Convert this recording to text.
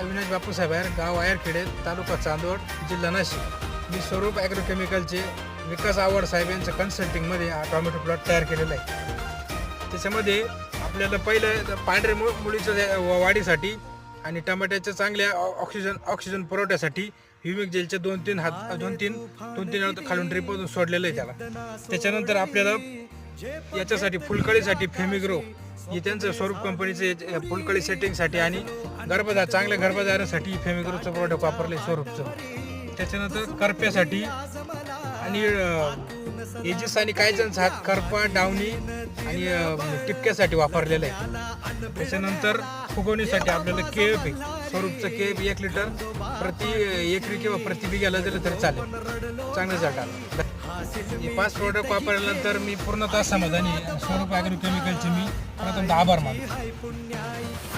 अविनाश बापूसाहेब आहे गाव आयरखेडे तालुका चांदवड जिल्हा नाशिक. मी स्वरूप ॲग्रोकेमिकलचे विकास आवड साहेब यांच्या कन्सल्टिंगमध्ये हा टॉमॅटो प्लॉट तयार केलेला आहे. त्याच्यामध्ये आपल्याला पहिलं पांढरे मु मुळीच्या वाढीसाठी आणि टमाट्याच्या चांगल्या ऑक्सिजन ऑक्सिजन पुरवठ्यासाठी ह्युमिक जेलचे दोन तीन हात दोन तीन दोन तीन वेळा खालून ड्रिपमधून सोडलेलं आहे त्याला. त्याच्यानंतर आपल्याला याच्यासाठी फुलकळीसाठी फेमिग्रो हे त्यांचं स्वरूप कंपनीचं फुलकळी सेटिंगसाठी आणि गर्भधार चांगल्या गर्भधारासाठी फेमिक्रोचं प्रोडक्ट वापरले स्वरूपचं. त्याच्यानंतर करप्यासाठी आणि एजिस आणि काही जण हात करपा डावणी आणि टिपक्यासाठी वापरलेलं आहे. त्याच्यानंतर फुगवणीसाठी आपल्याला केएफ आहे स्वरूपचं केएफ एक लिटर प्रति एकरी किंवा प्रति गेला दिलं तरी चालेल. चांगलं जातात हे पाच प्रोडक्ट वापरल्यानंतर मी पूर्णतः समाधानी स्वरूप ॲग्रो केमिकलचे मी. प्रथम आभार मानतो